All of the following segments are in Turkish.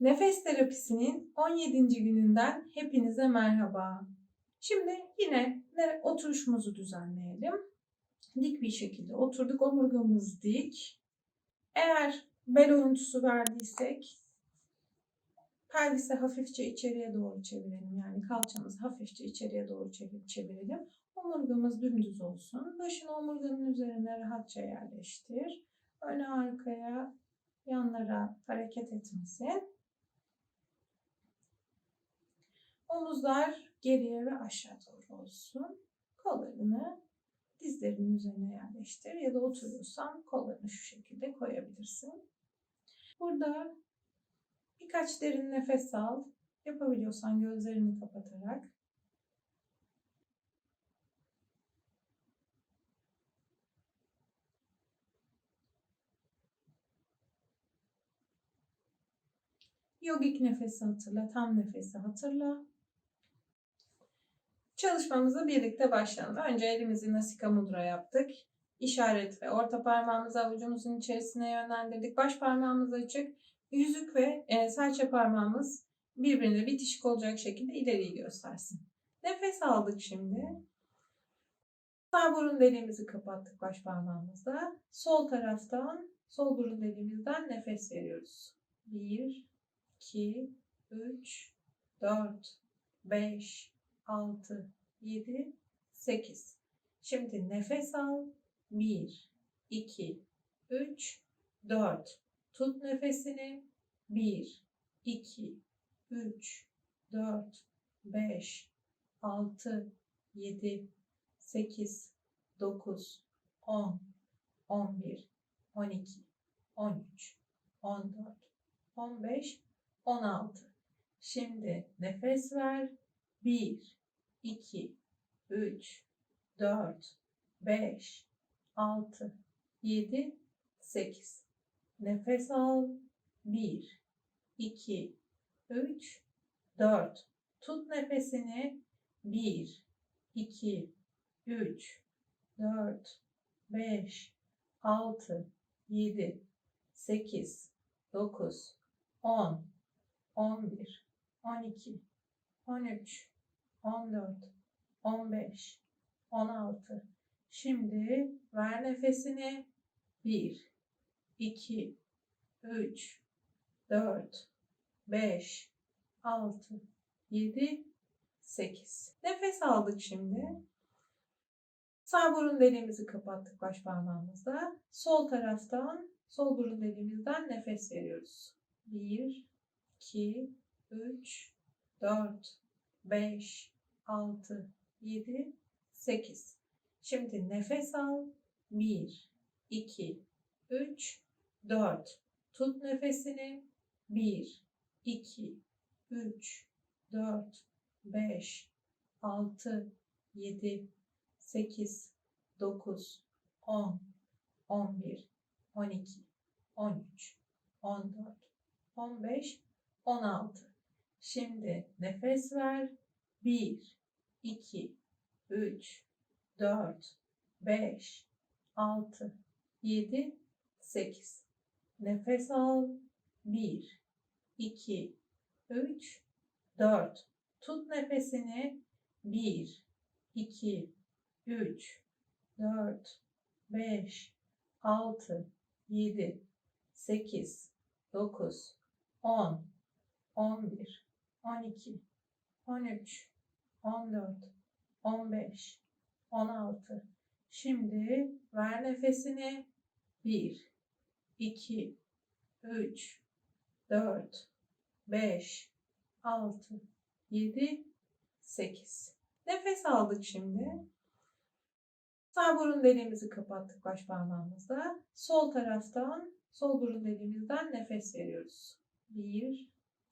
Nefes terapisinin 17. gününden hepinize merhaba. Şimdi yine ne- oturuşumuzu düzenleyelim. Dik bir şekilde oturduk, omurgamız dik. Eğer bel oyuntusu verdiysek pelvisi hafifçe içeriye doğru çevirelim. Yani kalçamızı hafifçe içeriye doğru çevir- çevirelim. Omurgamız dümdüz olsun. Başını omurganın üzerine rahatça yerleştir. Öne arkaya, yanlara hareket etmesin. Omuzlar geriye ve aşağı doğru olsun. Kollarını dizlerinin üzerine yerleştir ya da oturuyorsan kollarını şu şekilde koyabilirsin. Burada birkaç derin nefes al. Yapabiliyorsan gözlerini kapatarak. Yogik nefesi hatırla, tam nefesi hatırla. Çalışmamıza birlikte başlayalım. Önce elimizi Nasika Mudra yaptık. İşaret ve orta parmağımızı avucumuzun içerisine yönlendirdik. Baş parmağımız açık. Yüzük ve e, serçe parmağımız birbirine bitişik olacak şekilde ileriyi göstersin. Nefes aldık şimdi. Sağ burun deliğimizi kapattık baş parmağımızla. Sol taraftan, sol burun deliğimizden nefes veriyoruz. 1, 2, 3, 4, 5, 6, 7, 8. Şimdi nefes al. 1, 2, 3, 4. Tut nefesini. 1, 2, 3, 4, 5, 6, 7, 8, 9, 10, 11, 12, 13, 14, 15, 16. Şimdi nefes ver. 1, 2, 3, 4, 5, 6, 7, 8. Nefes al. 1, 2, 3, 4. Tut nefesini. 1, 2, 3, 4, 5, 6, 7, 8, 9, 10, 11, 12, 13, 14, 15, 16. Şimdi ver nefesini. 1, 2, 3, 4, 5, 6, 7, 8. Nefes aldık şimdi. Sağ burun deliğimizi kapattık baş parmağımızla. Sol taraftan, sol burun deliğimizden nefes veriyoruz. 1, 2, 3, 4, 5, 6, 7, 8. Şimdi nefes al. 1, 2, 3, 4. Tut nefesini. 1, 2, 3, 4, 5, 6, 7, 8, 9, 10, 11, 12, 13, 14, 15, 16. Şimdi nefes ver. 1, 2, 3, 4, 5, 6, 7, 8. Nefes al. 1, 2, 3, 4. Tut nefesini. 1, 2, 3, 4, 5, 6, 7, 8, 9, 10, 11, 12, 13, 14, 15, 16. Şimdi ver nefesini. 1, 2, 3, 4, 5, 6, 7, 8. Nefes aldık şimdi. Sağ burun deliğimizi kapattık baş parmağımızla. Sol taraftan, sol burun deliğimizden nefes veriyoruz. 1,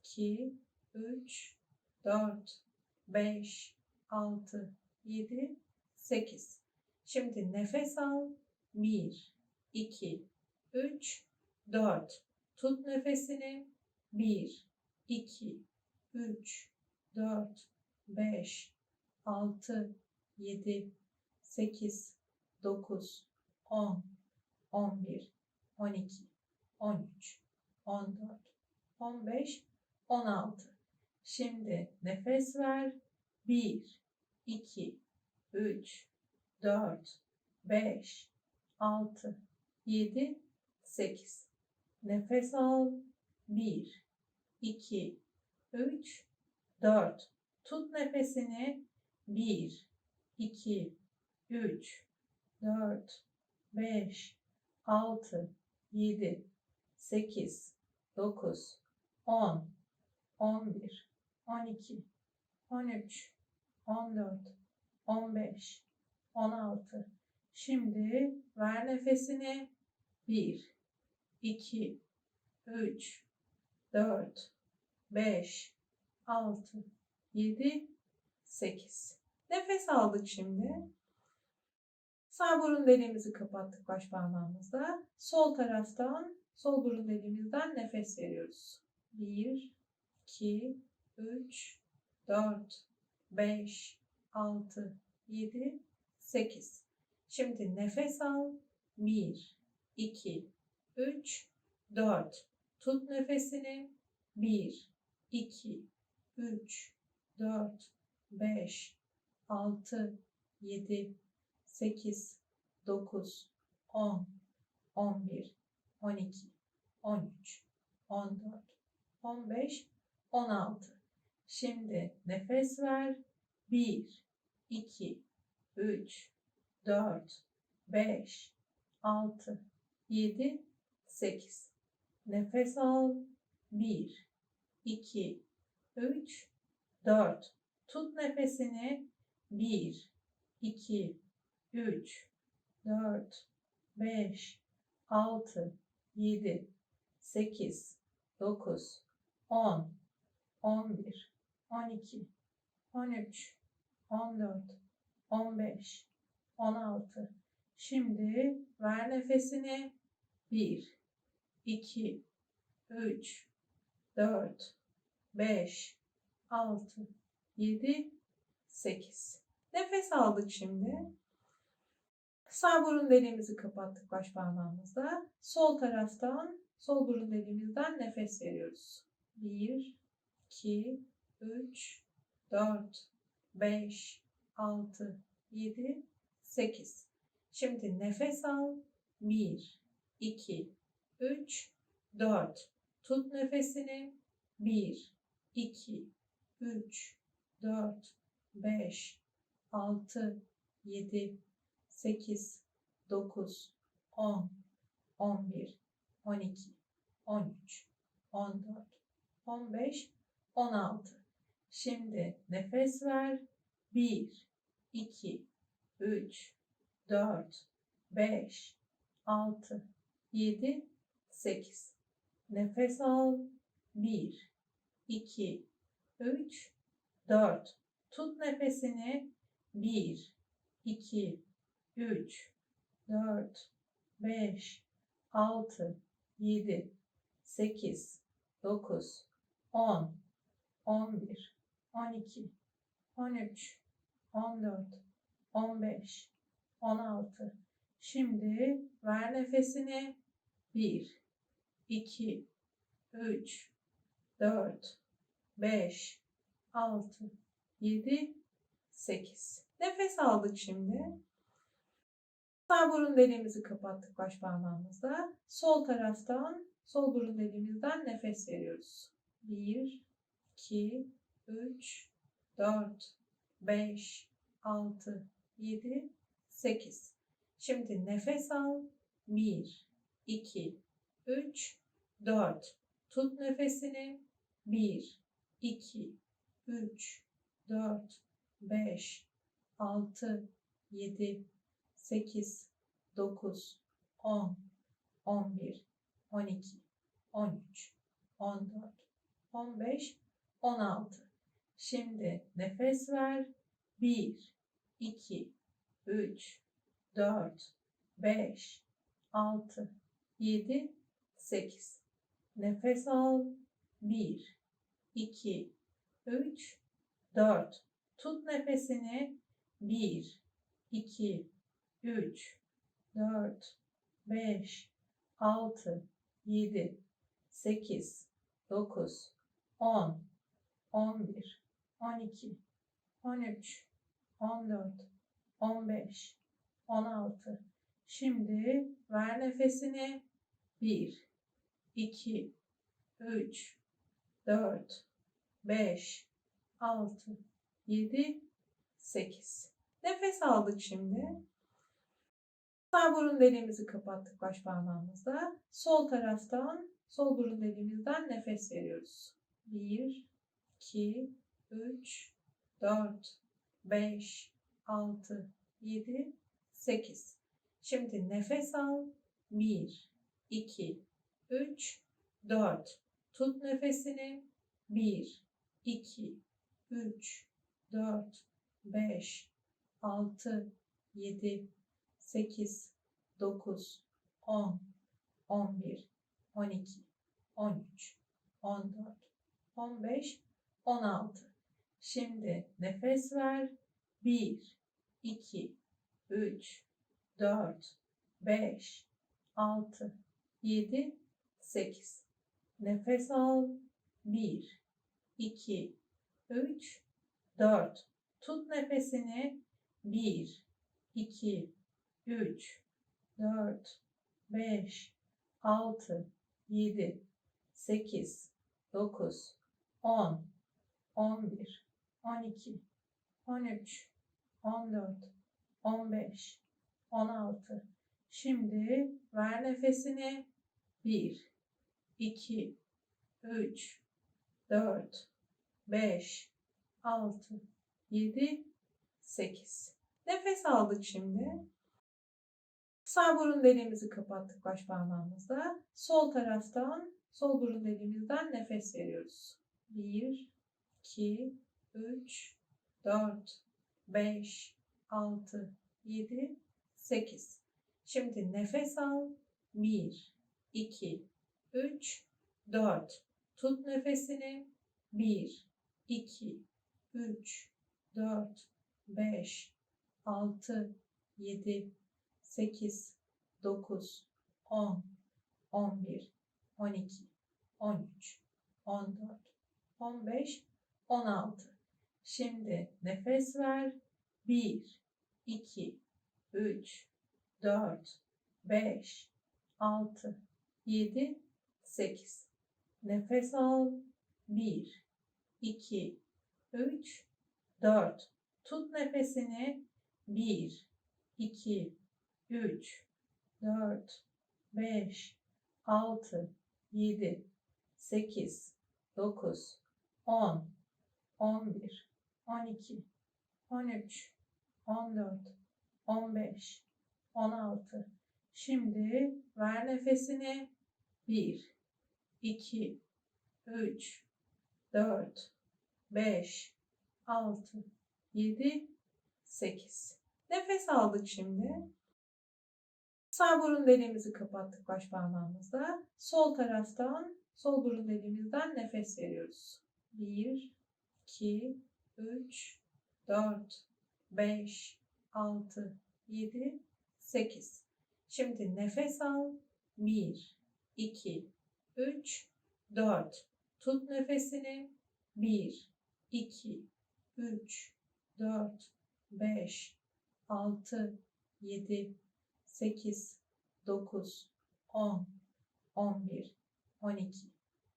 2, 3, 4, 5, 6, 7, 8. Şimdi nefes al. 1, 2, 3, 4. Tut nefesini. 1, 2, 3, 4, 5, 6, 7, 8, 9, 10, 11, 12, 13, 14, 15, 16. Şimdi nefes ver. 1, 2, 3, 4, 5, 6, 7, 8. Nefes al. 1, 2, 3, 4. Tut nefesini. 1, 2, 3, 4, 5, 6, 7, 8, 9, 10, 11, 12, 13, 14, 15, 16. Şimdi ver nefesini. 1, 2, 3, 4, 5, 6, 7, 8. Nefes aldık şimdi. Sağ burun deliğimizi kapattık baş parmağımızla. Sol taraftan, sol burun deliğimizden nefes veriyoruz. 1, 2, 3, 4, 5, 6, 7, 8. Şimdi nefes al. 1, 2, 3, 4. Tut nefesini. 1, 2, 3, 4, 5, 6, 7, 8, 9, 10, 11, 12, 13, 14, 15, 16. Şimdi nefes ver. 1, 2, 3, 4, 5, 6, 7, 8. Nefes al. 1, 2, 3, 4. Tut nefesini. 1, 2, 3, 4, 5, 6, 7, 8, 9, 10, 11, 12, 13, 14, 15, 16. Şimdi ver nefesini. 1, 2, 3, 4, 5, 6, 7, 8. Nefes aldık şimdi. Sağ burun deliğimizi kapattık baş parmağımızla. Sol taraftan, sol burun deliğimizden nefes veriyoruz. 1, 2, 3, 4, 5, 6, 7, 8. Şimdi nefes al. 1, 2, 3, 4. Tut nefesini. 1, 2, 3, 4, 5, 6, 7, 8, 9, 10, 11, 12, 13, 14, 15, 16. Şimdi nefes ver. 1, 2, 3, 4, 5, 6, 7, 8. Nefes al. 1, 2, 3, 4. Tut nefesini. 1, 2, 3, 4, 5, 6, 7, 8, 9, 10, 11, 12, 13, 14, 15, 16. Şimdi ver nefesini. 1, 2, 3, 4, 5, 6, 7, 8. Nefes aldık şimdi. Sağ burun deliğimizi kapattık baş parmağımızla. Sol taraftan, sol burun deliğimizden nefes veriyoruz. 1, 2, 3, 4, 5, 6, 7, 8. Şimdi nefes al. 1, 2, 3, 4. Tut nefesini. 1, 2, 3, 4, 5, 6, 7, 8, 9, 10, 11, 12, 13, 14, 15, 16. Şimdi nefes ver. 1, 2, 3, 4, 5, 6, 7, 8. Nefes al. 1, 2, 3, 4. Tut nefesini. 1, 2, 3, 4, 5, 6, 7, 8, 9, 10, 11, 12, 13, 14, 15, 16. Şimdi ver nefesini. 1, 2, 3, 4, 5, 6, 7, 8. Nefes aldık şimdi. Sağ burun deliğimizi kapattık baş parmağımızla. Sol taraftan, sol burun deliğimizden nefes veriyoruz. 1, 2, 3, 4, 5, 6, 7, 8. Şimdi nefes al. 1, 2, 3, 4. Tut nefesini. 1, 2, 3, 4, 5, 6, 7, 8, 9, 10, 11, 12, 13, 14, 15, 16. Şimdi nefes ver. 1, 2, 3, 4, 5, 6, 7, 8. Nefes al. 1, 2, 3, 4. Tut nefesini. 1, 2, 3, 4, 5, 6, 7, 8, 9, 10, 11, 12, 13, 14, 15, 16. Şimdi ver nefesini. 1, 2, 3, 4, 5, 6, 7, 8. Nefes aldık şimdi. Sağ burun deliğimizi kapattık baş parmağımızla. Sol taraftan, sol burun deliğimizden nefes veriyoruz. 1, 2, 3, 4, 5, 6, 7, 8. Şimdi nefes al. 1, 2, 3, 4. Tut nefesini. 1, 2, 3, 4, 5, 6, 7, 8, 9, 10, 11, 12, 13, 14, 15, 16. Şimdi nefes ver. 1, 2, 3, 4, 5, 6, 7, 8. Nefes al. 1, 2, 3, 4. Tut nefesini. 1, 2, 3, 4, 5, 6, 7, 8, 9, 10, 11, 12, 13, 14, 15, 16. Şimdi ver nefesini. 1, 2, 3, 4, 5, 6, 7, 8. Nefes aldık şimdi. Sağ burun deliğimizi kapattık baş parmağımızla. Sol taraftan, sol burun deliğimizden nefes veriyoruz. 1, 2, 3, 4, 5, 6, 7, 8. Şimdi nefes al. 1, 2, 3, 4. Tut nefesini. 1, 2, 3, 4, 5, 6, 7, 8, 9, 10, 11, 12,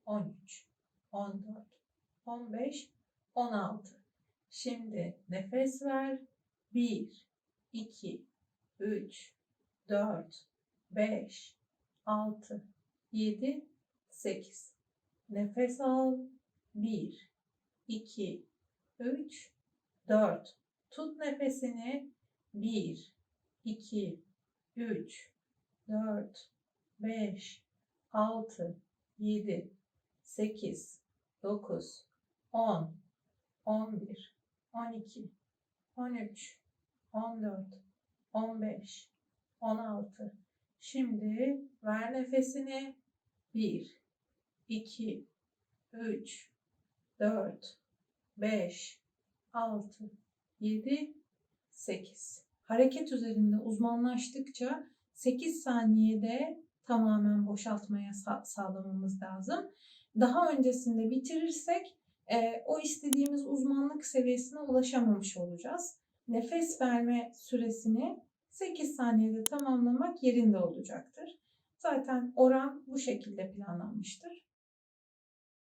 13, 14, 15, 16. Şimdi nefes ver. 1, 2, 3, 4, 5, 6, 7, 8. Nefes al. 1, 2, 3, 4. Tut nefesini. 1, 2, 3, 4, 5, 6, 7, 8, 9, 10, 11, 12, 13, 14, 15, 16. Şimdi ver nefesini. 1, 2, 3, 4, 5, 6, 7, 8. Hareket üzerinde uzmanlaştıkça 8 saniyede tamamen boşaltmaya sa- sağlamamız lazım. daha öncesinde bitirirsek e, o istediğimiz uzmanlık seviyesine ulaşamamış olacağız. Nefes verme süresini 8 saniyede tamamlamak yerinde olacaktır. Zaten oran bu şekilde planlanmıştır.